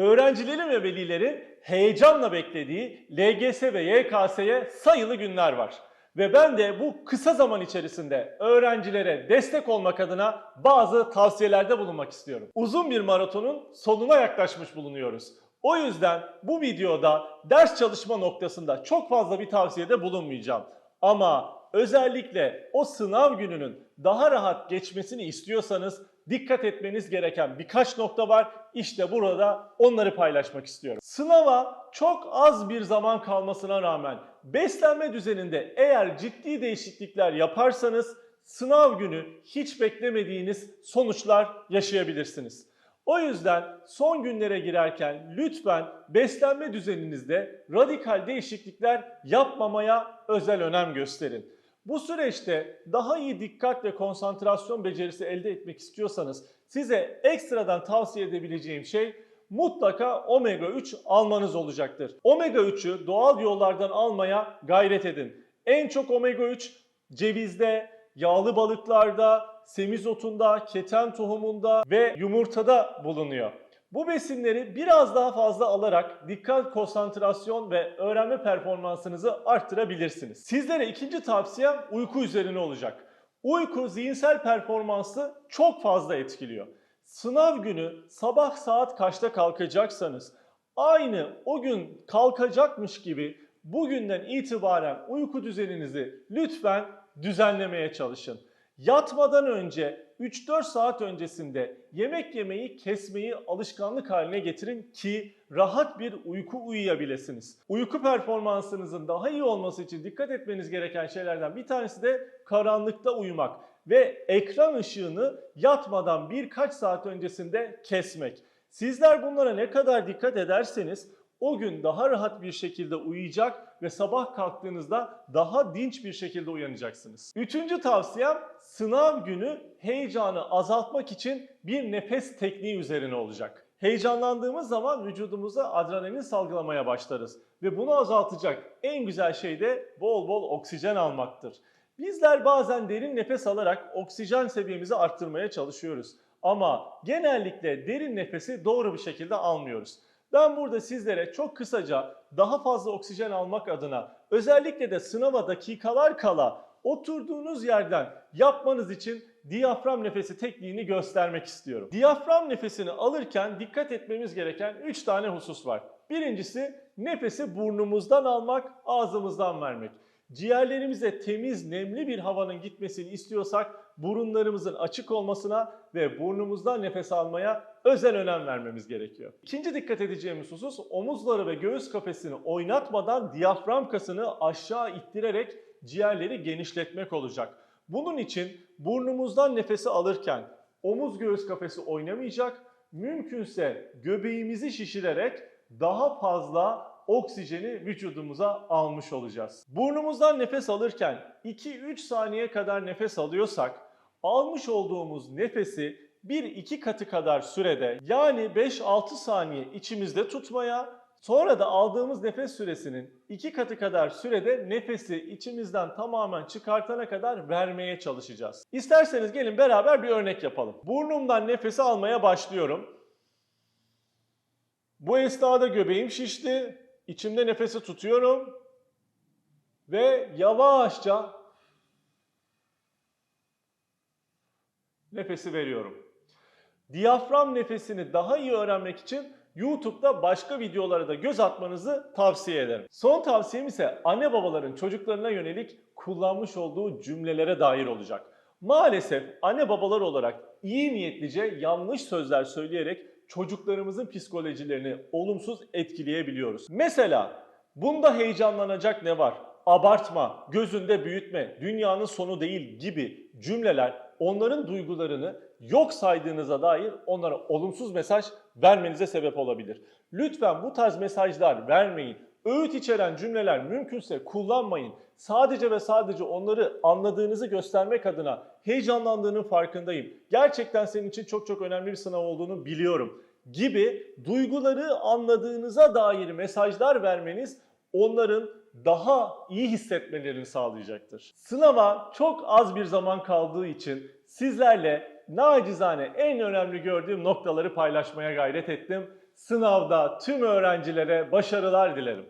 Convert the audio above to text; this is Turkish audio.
Öğrencilerin ve velilerin heyecanla beklediği LGS ve YKS'ye sayılı günler var. Ve ben de bu kısa zaman içerisinde öğrencilere destek olmak adına bazı tavsiyelerde bulunmak istiyorum. Uzun bir maratonun sonuna yaklaşmış bulunuyoruz. O yüzden bu videoda ders çalışma noktasında çok fazla bir tavsiyede bulunmayacağım. Ama özellikle o sınav gününün daha rahat geçmesini istiyorsanız dikkat etmeniz gereken birkaç nokta var. İşte burada onları paylaşmak istiyorum. Sınava çok az bir zaman kalmasına rağmen beslenme düzeninde eğer ciddi değişiklikler yaparsanız sınav günü hiç beklemediğiniz sonuçlar yaşayabilirsiniz. O yüzden son günlere girerken lütfen beslenme düzeninizde radikal değişiklikler yapmamaya özel önem gösterin. Bu süreçte daha iyi dikkat ve konsantrasyon becerisi elde etmek istiyorsanız size ekstradan tavsiye edebileceğim şey mutlaka omega 3 almanız olacaktır. Omega 3'ü doğal yollardan almaya gayret edin. En çok omega 3 cevizde, yağlı balıklarda, semizotunda, keten tohumunda ve yumurtada bulunuyor. Bu besinleri biraz daha fazla alarak dikkat, konsantrasyon ve öğrenme performansınızı arttırabilirsiniz. Sizlere ikinci tavsiyem uyku üzerine olacak. Uyku zihinsel performansı çok fazla etkiliyor. Sınav günü sabah saat kaçta kalkacaksanız aynı o gün kalkacakmış gibi bugünden itibaren uyku düzeninizi lütfen düzenlemeye çalışın. Yatmadan önce 3-4 saat öncesinde yemek yemeyi kesmeyi alışkanlık haline getirin ki rahat bir uyku uyuyabilirsiniz. Uyku performansınızın daha iyi olması için dikkat etmeniz gereken şeylerden bir tanesi de karanlıkta uyumak ve ekran ışığını yatmadan birkaç saat öncesinde kesmek. Sizler bunlara ne kadar dikkat ederseniz o gün daha rahat bir şekilde uyuyacak ve sabah kalktığınızda daha dinç bir şekilde uyanacaksınız. Üçüncü tavsiyem sınav günü heyecanı azaltmak için bir nefes tekniği üzerine olacak. Heyecanlandığımız zaman vücudumuza adrenalin salgılamaya başlarız ve bunu azaltacak en güzel şey de bol bol oksijen almaktır. Bizler bazen derin nefes alarak oksijen seviyemizi arttırmaya çalışıyoruz. Ama genellikle derin nefesi doğru bir şekilde almıyoruz. Ben burada sizlere çok kısaca daha fazla oksijen almak adına özellikle de sınava dakikalar kala oturduğunuz yerden yapmanız için diyafram nefesi tekniğini göstermek istiyorum. Diyafram nefesini alırken dikkat etmemiz gereken 3 tane husus var. Birincisi nefesi burnumuzdan almak, ağzımızdan vermek. Ciğerlerimize temiz, nemli bir havanın gitmesini istiyorsak burunlarımızın açık olmasına ve burnumuzdan nefes almaya özel önem vermemiz gerekiyor. İkinci dikkat edeceğimiz husus omuzları ve göğüs kafesini oynatmadan diyafram kasını aşağı ittirerek ciğerleri genişletmek olacak. Bunun için burnumuzdan nefesi alırken omuz göğüs kafesi oynamayacak, mümkünse göbeğimizi şişirerek daha fazla oksijeni vücudumuza almış olacağız. Burnumuzdan nefes alırken 2-3 saniye kadar nefes alıyorsak almış olduğumuz nefesi 1-2 katı kadar sürede yani 5-6 saniye içimizde tutmaya sonra da aldığımız nefes süresinin 2 katı kadar sürede nefesi içimizden tamamen çıkartana kadar vermeye çalışacağız. İsterseniz gelin beraber bir örnek yapalım. Burnumdan nefesi almaya başlıyorum. Bu esnada göbeğim şişti. İçimde nefesi tutuyorum ve yavaşça nefesi veriyorum. Diyafram nefesini daha iyi öğrenmek için YouTube'da başka videolara da göz atmanızı tavsiye ederim. Son tavsiyem ise anne babaların çocuklarına yönelik kullanmış olduğu cümlelere dair olacak. Maalesef anne babalar olarak iyi niyetlice yanlış sözler söyleyerek çocuklarımızın psikolojilerini olumsuz etkileyebiliyoruz. Mesela bunda heyecanlanacak ne var? Abartma, gözünde büyütme, dünyanın sonu değil gibi cümleler onların duygularını yok saydığınıza dair onlara olumsuz mesaj vermenize sebep olabilir. Lütfen bu tarz mesajlar vermeyin. Öğüt içeren cümleler mümkünse kullanmayın. Sadece ve sadece onları anladığınızı göstermek adına heyecanlandığının farkındayım. Gerçekten senin için çok çok önemli bir sınav olduğunu biliyorum gibi duyguları anladığınıza dair mesajlar vermeniz onların daha iyi hissetmelerini sağlayacaktır. Sınava çok az bir zaman kaldığı için sizlerle nacizane en önemli gördüğüm noktaları paylaşmaya gayret ettim. Sınavda tüm öğrencilere başarılar dilerim.